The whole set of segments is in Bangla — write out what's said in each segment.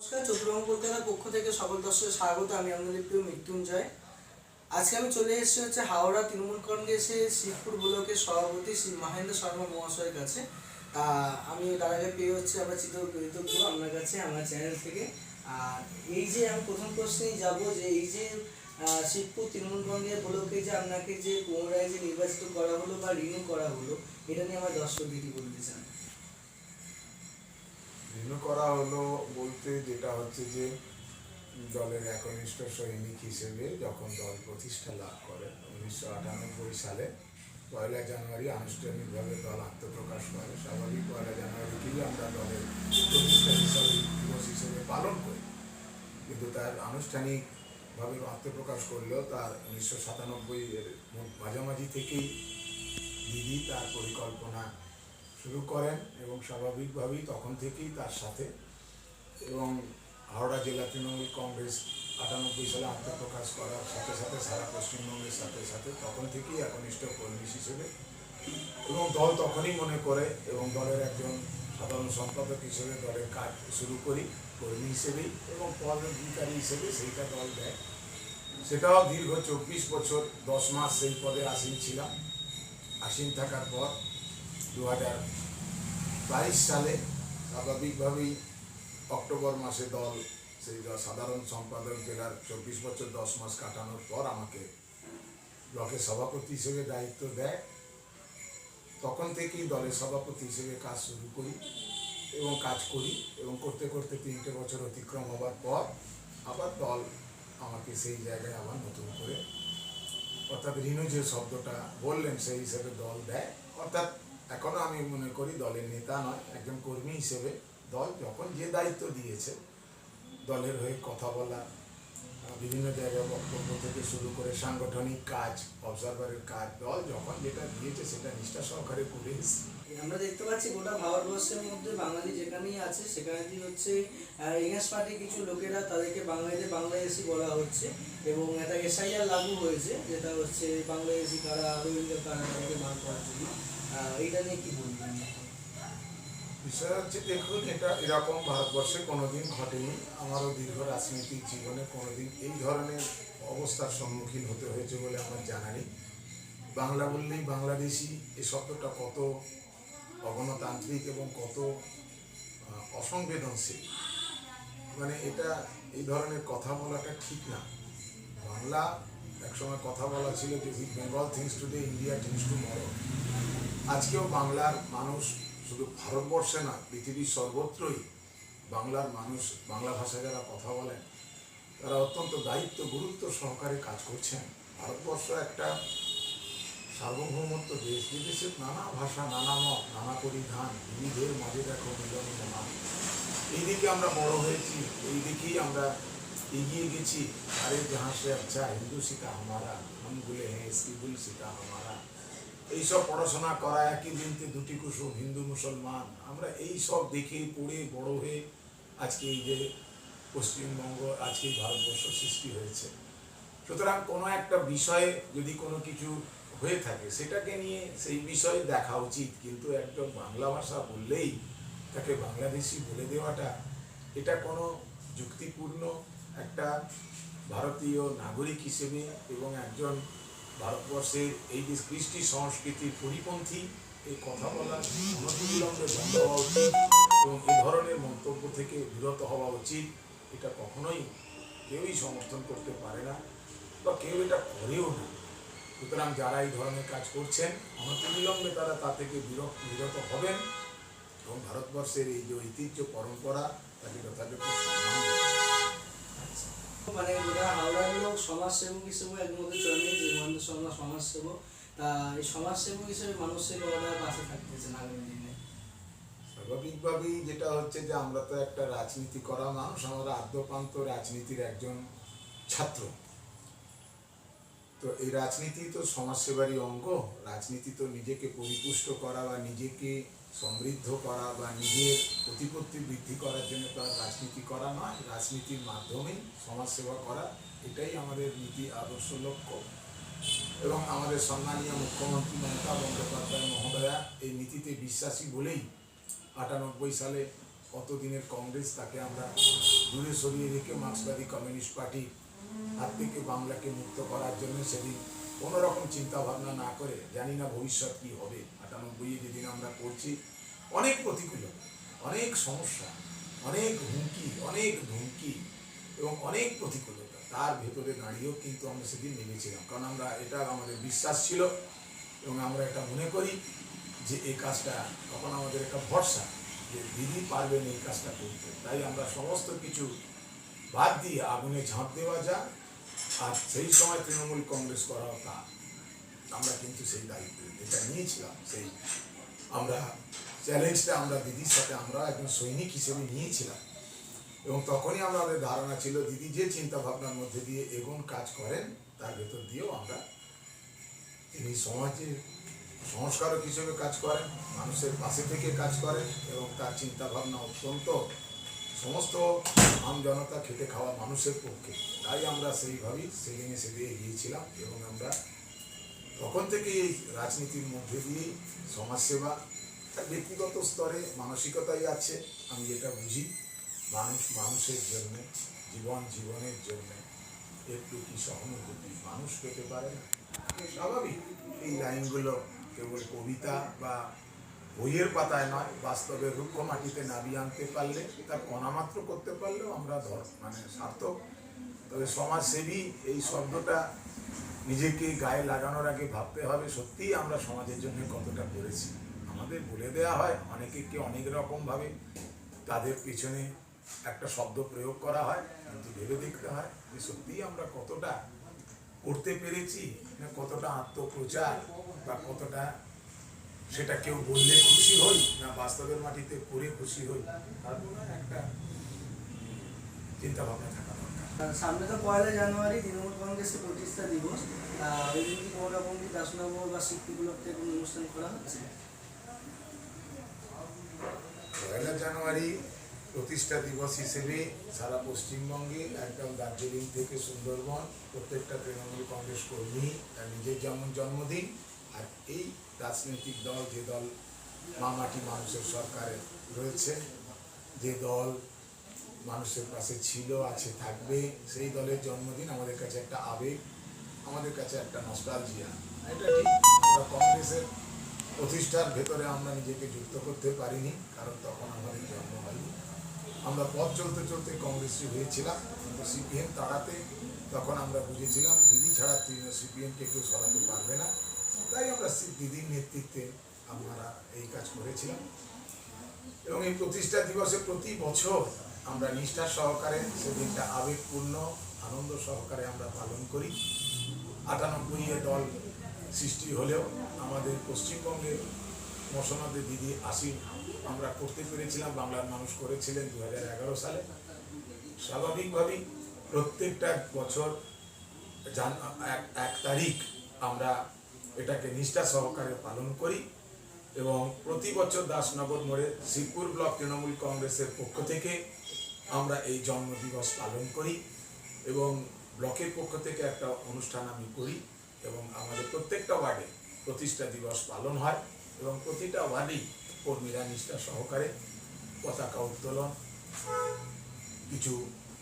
নমস্কার, চতুরঙ্গ কলকাতার পক্ষ থেকে সকল দর্শক স্বাগত। আমি আপনাদের প্রিয় মৃত্যুঞ্জয়। আজকে আমি চলে এসেছি হচ্ছে হাওড়া তৃণমূল কংগ্রেসের শিবপুর ব্লকের সভাপতি শ্রী মহেন্দ্র শর্মা মহাশয়ের কাছে। তা আমি আগে পেয়ে হচ্ছে আমরা চিত্র কৃতজ্ঞ আপনার কাছে, আমার চ্যানেল থেকে। আর এই যে আমি প্রথম প্রশ্নেই যাব যে এই যে শিবপুর তৃণমূল কংগ্রেস ব্লকে যে আপনাকে যে পুনরায় যে নির্বাচিত করা হলো বা রিনিউ করা হলো, এটা নিয়ে আমার দর্শক দিদি বলতে চান। ভিন্ন করা হলো বলতে যেটা হচ্ছে যে দলের একনিষ্ঠ সৈনিক হিসেবে যখন দল প্রতিষ্ঠা লাভ করে, উনিশশো আটানব্বই সালে পয়লা জানুয়ারি আনুষ্ঠানিকভাবে দল আত্মপ্রকাশ করে। স্বাভাবিক পয়লা জানুয়ারিকেই আমরা দলের প্রতিষ্ঠা হিসাবে, দিবস হিসেবে পালন করি। কিন্তু তার আনুষ্ঠানিকভাবে আত্মপ্রকাশ করলেও তার উনিশশো সাতানব্বই এর মাঝামাঝি থেকেই দিদি তার পরিকল্পনা শুরু করেন এবং স্বাভাবিকভাবেই তখন থেকেই তার সাথে। এবং হাওড়া জেলা তৃণমূল কংগ্রেস আটানব্বই সালে আত্মপ্রকাশ করার সাথে সাথে সারা পশ্চিমবঙ্গের সাথে সাথে তখন থেকেই একনিষ্ঠ কর্মী হিসেবে। এবং দল তখনই মনে করে এবং দলের একজন সাধারণ সম্পাদক হিসেবে দলের কাজ শুরু করি, কর্মী হিসেবেই এবং পদাধিকারী হিসেবে সেইটা দল দেয়। সেটাও দীর্ঘ চব্বিশ বছর, দশ মাস সেই পদে আসীন ছিলাম। আসীন থাকার পর দু হাজার বাইশ সালে স্বাভাবিকভাবেই অক্টোবর মাসে দল, সেই সাধারণ সম্পাদক জেলার চব্বিশ বছর দশ মাস কাটানোর পর আমাকে ব্লকের সভাপতি হিসেবে দায়িত্ব দেয়। তখন থেকেই দলের সভাপতি হিসেবে কাজ শুরু করি এবং কাজ করি এবং করতে করতে তিনটে বছর অতিক্রম হওয়ার পর আবার দল আমাকে সেই জায়গায় আবার নতুন করে, অর্থাৎ রিনু যে শব্দটা বললেন সেই হিসেবে দল দেয়। অর্থাৎ এখনও আমি মনে করি দলের নেতা নয়, একজন কর্মী হিসেবে দল যখন যে দায়িত্ব দিয়েছে, দলের হয়ে কথা বলা, বিভিন্ন জায়গায় বক্তব্য থেকে শুরু করে সাংগঠনিক কাজ অবজারভারের কাজ, দল যখন যেটা দিয়েছে সেটা নিষ্ঠা সহকারে করে এসেছি। আমরা দেখতে পাচ্ছি গোটা ভারতবর্ষের মধ্যে বাঙালি যেখানেই আছে, সেখানেই হচ্ছে ইংরেজ পার্টি কিছু লোকেরা তাদেরকে বাঙালিদের বাংলাদেশি বলা হচ্ছে এবং একটা এসআইআর লাগু হয়েছে, যেটা হচ্ছে বাংলাদেশি কারা, রোহিঙ্গা কারা তাদেরকে বার করার জন্য। এইটা নিয়ে কি বলবেন? বিষয় হচ্ছে, দেখুন, এটা এরকম ভারতবর্ষে কোনোদিন ঘটেনি। আমারও দীর্ঘ রাজনৈতিক জীবনে কোনোদিন এই ধরনের অবস্থার সম্মুখীন হতে হয়েছে বলে আমার জানা নেই। বাংলা বললেই বাংলাদেশি, এ শব্দটা কত অগণতান্ত্রিক এবং কত অসংবেদনশীল। মানে এটা, এই ধরনের কথা বলাটা ঠিক না। বাংলা একসময় কথা বলা ছিল যে with Bengal things today India things tomorrow আজকেও বাংলার মানুষ শুধু ভারতবর্ষে না, পৃথিবীর সর্বত্রই বাংলার মানুষ, বাংলা ভাষায় যারা কথা বলেন, তারা অত্যন্ত দায়িত্ব, গুরুত্ব সহকারে কাজ করছেন। ভারতবর্ষ একটা সার্বভৌমত্ব দেশ বিশ্বের নানা ভাষা, নানা মত, নানা পরিধান। বিবিধের মাঝে দেখো মিলন নাম এই দিকে আমরা বড় হয়েছি এই দিকেই আমরা এগিয়ে গেছি। আরে যাহা সে আচ্ছা হিন্দু সীতা আমারা হম গুলে হ্যাঁ ইস্কিবুল সীতা আমারা। এইসব পড়াশোনা করা, একই দিনতে দুটি কুসুম, হিন্দু, মুসলমান। আমরা এই সব দেখে পড়ে বড় হয়ে আজকে এই যে পশ্চিমবঙ্গ, আজকে ভারতবর্ষ সৃষ্টি হয়েছে। সুতরাং কোনো একটা বিষয়ে যদি কোনো কিছু হয়ে থাকে, সেটাকে নিয়ে সেই বিষয়ে দেখা উচিত। কিন্তু একজন বাংলা ভাষা বললেই তাকে বাংলাদেশি বলে দেওয়াটা, এটা কোনো যুক্তিপূর্ণ একটা ভারতীয় নাগরিক হিসেবে এবং একজন ভারতবর্ষের এই যে কৃষ্টি সংস্কৃতির পরিপন্থী, এই কথা বলা অনতিবিলম্বে বন্ধ হওয়া উচিত এবং এ ধরনের মন্তব্য থেকে বিরত হওয়া উচিত। এটা কখনোই কেউই সমর্থন করতে পারে না বা কেউ এটা করেও না। সুতরাং যারা এই ধরনের কাজ করছেন অনতিবিলম্বে তারা তা থেকে বিরত বিরত হবেন এবং ভারতবর্ষের এই যে ঐতিহ্য পরম্পরা তাকে যথাযথ সম্মান মানে হাওড়ার লোক সমাজসেবক হিসেবে এর মধ্যে চলে যে মহেন্দ্র শর্মা সমাজসেবক। তা এই সমাজসেবক হিসেবে মানুষের ওরা পাশে থাকতেছেন আগামী দিনে? স্বাভাবিকভাবেই যেটা হচ্ছে যে আমরা তো একটা রাজনীতি করা মানুষ আমরা আদ্যপান্ত রাজনীতির একজন ছাত্র। তো এই রাজনীতি তো সমাজসেবারই অঙ্গ। রাজনীতি তো নিজেকে পরিপুষ্ট করা বা নিজেকে সমৃদ্ধ করা বা নিজের প্রতিপত্তি বৃদ্ধি করার জন্য তো আর রাজনীতি করা নয়। রাজনীতির মাধ্যমেই সমাজসেবা করা, এটাই আমাদের নীতি, আদর্শ, লক্ষ্য। এবং আমাদের সম্মানীয় মুখ্যমন্ত্রী মমতা বন্দ্যোপাধ্যায় মহোদয়া এই নীতিতে বিশ্বাসী বলেই আটানব্বই সালে কতদিনের কংগ্রেস তাকে আমরা দূরে সরিয়ে রেখে মার্ক্সবাদী কমিউনিস্ট পার্টি হাত থেকে বাংলাকে মুক্ত করার জন্য সেদিন কোনো রকম চিন্তা ভাবনা না করে জানি না ভবিষ্যৎ কি হবে। আটানব্বই যেদিন আমরা করছি অনেক প্রতিকূলতা অনেক সমস্যা, অনেক হুমকি, অনেক ধুমকি এবং অনেক প্রতিকূলতা। তার ভেতরে দাঁড়িয়েও কিন্তু আমরা সেদিন নেমেছিলাম। কারণ আমরা, এটা আমাদের বিশ্বাস ছিল এবং আমরা এটা মনে করি যে এই কাজটা, তখন আমাদের একটা ভরসা যে দিদি পারবেন এই কাজটা করতে। তাই আমরা সমস্ত কিছু বাদ দিয়ে আগুনে ঝাঁপ দেওয়া যা আর সেই সময় তৃণমূল কংগ্রেস করাও তা আমরা কিন্তু সেই দায়িত্ব, এটা নিয়েছিলাম, সেই আমরা চ্যালেঞ্জটা আমরা দিদির সাথে আমরা একজন সৈনিক হিসেবে নিয়েছিলাম। এবং তখনই আমাদের ধারণা ছিল, দিদি যে চিন্তা ভাবনার মধ্যে দিয়ে এগোন, কাজ করেন, তার ভেতর দিয়েও আমরা তিনি সমাজে সংস্কারক হিসেবে কাজ করেন, মানুষের পাশে থেকে কাজ করেন, এবং তার চিন্তাভাবনা অত্যন্ত সমস্ত আম জনতা খেটে খাওয়া মানুষের পক্ষে। তাই আমরা সেইভাবেই সেদিনে সেদিকে এগিয়েছিলাম এবং আমরা তখন থেকে এই রাজনীতির মধ্যে দিয়েই সমাজসেবা, তার ব্যক্তিগত স্তরে মানসিকতাই আছে, আমি যেটা বুঝি। মানুষ, মানুষের জন্য, জীবন জীবনের জন্য একটু কি সহানুভূতি মানুষ পেতে পারে না? স্বাভাবিক। এই লাইনগুলো কেবল কবিতা বা বইয়ের পাতায় নয়, বাস্তবে রুক্ষ মাটিতে নামিয়ে আনতে পারলে তার কণামাত্র করতে পারলেও আমরা ধর মানে সার্থক। তবে সমাজসেবী এই শব্দটা নিজেকে গায়ে লাগানোর আগে ভাবতে হবে, সত্যিই আমরা সমাজের জন্য কতটা করেছি। আমাদের বলে দেয়া হয়, অনেকে অনেক রকমভাবে তাদের পিছনে একটা শব্দ প্রয়োগ করা হয়, কিন্তু ভেবে দেখতে হয় যে সত্যিই আমরা কতটা করতে পেরেছি না কতটা আত্মপ্রচার বা কতটা সেটা কেউ বললে খুশি হই না বাস্তবের মাটিতে করে খুশি হই তার জন্য একটা চিন্তা ভাবনা থাকা দরকার। সামনে তো পয়লা জানুয়ারি তৃণমূল কংগ্রেসের প্রতিষ্ঠা দিবস। ওই দিন কি কোনো রকম কি দাসনগর বা শিল্পীগুলোতে কোনো অনুষ্ঠান করা হচ্ছে? পয়লা জানুয়ারি প্রতিষ্ঠা দিবস হিসেবে সারা পশ্চিমবঙ্গে একদম দার্জিলিং থেকে সুন্দরবন প্রত্যেকটা তৃণমূল কংগ্রেস কর্মী তার নিজের যেমন জন্মদিন আর এই রাজনৈতিক দল, যে দল মামাটি মানুষের সরকারে রয়েছে, যে দল মানুষের পাশে ছিল, আছে, থাকবে, সেই দলের জন্মদিন আমাদের কাছে একটা আবেগ, আমাদের কাছে একটা নস্টালজিয়া এটা ঠিক। আমরা কংগ্রেসের প্রতিষ্ঠার ভেতরে আমরা নিজেকে যুক্ত করতে পারিনি, কারণ তখন আমাদের জন্ম হয়নি। আমরা পথ চলতে চলতে কংগ্রেসি হয়েছিলাম, কিন্তু সিপিএম তাড়াতে তখন আমরা বুঝেছিলাম দিদি ছাড়া সিপিএমকে কেউ সরাতে পারবে না। তাই আমরা দিদির নেতৃত্বে আমরা এই কাজ করেছিলাম। এবং এই প্রতিষ্ঠা দিবসে প্রতি বছর আমরা নিষ্ঠা সহকারে সেদিনটা আবেগপূর্ণ, আনন্দ সহকারে আমরা পালন করি। আটানব্বই দল সৃষ্টি হলেও আমাদের পশ্চিমবঙ্গের মসনদে দিদি আসি আমরা করতে পেরেছিলাম, বাংলার মানুষ করেছিলেন দু হাজার এগারো সালে। স্বাভাবিকভাবেই প্রত্যেকটা বছর এক তারিখ আমরা এটাকে নিষ্ঠা সহকারে পালন করি এবং প্রতি বছর দাসনগর মোড়ে শিবপুর ব্লক তৃণমূল কংগ্রেসের পক্ষ থেকে আমরা এই জন্মদিবস পালন করি এবং ব্লকের পক্ষ থেকে একটা অনুষ্ঠান আমি করি এবং আমাদের প্রত্যেকটা ওয়ার্ডে প্রতিষ্ঠা দিবস পালন হয় এবং প্রতিটা ওয়ার্ডেই কর্মীরা নিষ্ঠা সহকারে পতাকা উত্তোলন, কিছু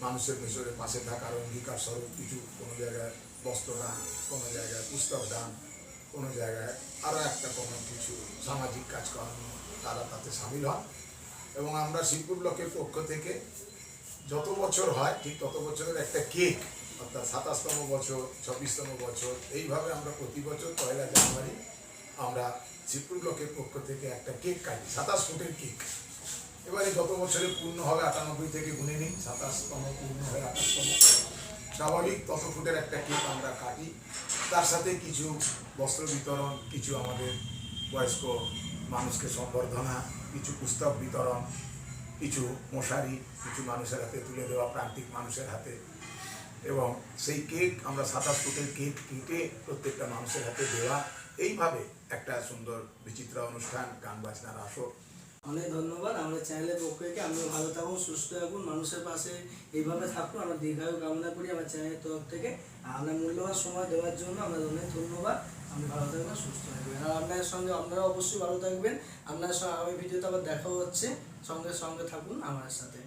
মানুষের ভেতরে পাশে থাকার অঙ্গীকার স্বরূপ কিছু কোনো জায়গায় বস্ত্রদান কোনো জায়গায় পুস্তক দান কোনো জায়গায় আরও একটা কোনো কিছু সামাজিক কাজকর্ম তারা তাতে সামিল হন। এবং আমরা শিবপুর ব্লকের পক্ষ থেকে যত বছর হয়, ঠিক তত বছরের একটা কেক, অর্থাৎ সাতাশতম বছর, ছাব্বিশতম বছর, এইভাবে আমরা প্রতি বছর পয়লা জানুয়ারি আমরা শিবপুর ব্লকের পক্ষ থেকে একটা কেক কাটি, সাতাশ ফুটের কেক। এবারে গত বছরে পূর্ণ হবে আটানব্বই থেকে গুনে নিন সাতাশতম পূর্ণ হয় আঠাশতম স্বাভাবিক তত ফুটের একটা কেক আমরা কাটি তার সাথে কিছু বস্ত্র বিতরণ, কিছু আমাদের বয়স্ক মানুষকে সম্বর্ধনা, কিছু পুস্তক বিতরণ, কিছু মশারি, কিছু মানুষের হাতে তুলে দেওয়া, প্রান্তিক মানুষের হাতে। এবং সেই কেক, আমরা সাতাশ ফুটের কেক কেটে প্রত্যেকটা মানুষের হাতে দেওয়া। এইভাবে একটা সুন্দর, বিচিত্রা অনুষ্ঠান, গান বাজনার আসর। অনেক ধন্যবাদ। আমাদের চ্যানেলের পক্ষ থেকে আমরা ভালো থাকুন, সুস্থ থাকুন, মানুষের পাশে এইভাবে থাকুন। আমরা দীর্ঘায়ু কামনা করি আমার চ্যানেলের তরফ থেকে। আপনার মূল্যবান সময় দেওয়ার জন্য আমরা অনেক ধন্যবাদ। আপনি ভালো থাকবেন, সুস্থ থাকবেন। আর আপনার সঙ্গে আপনারা অবশ্যই ভালো থাকবেন। আপনার সঙ্গে আগামী ভিডিওতে আবার দেখা হচ্ছে। সঙ্গে সঙ্গে থাকুন আমার সাথে।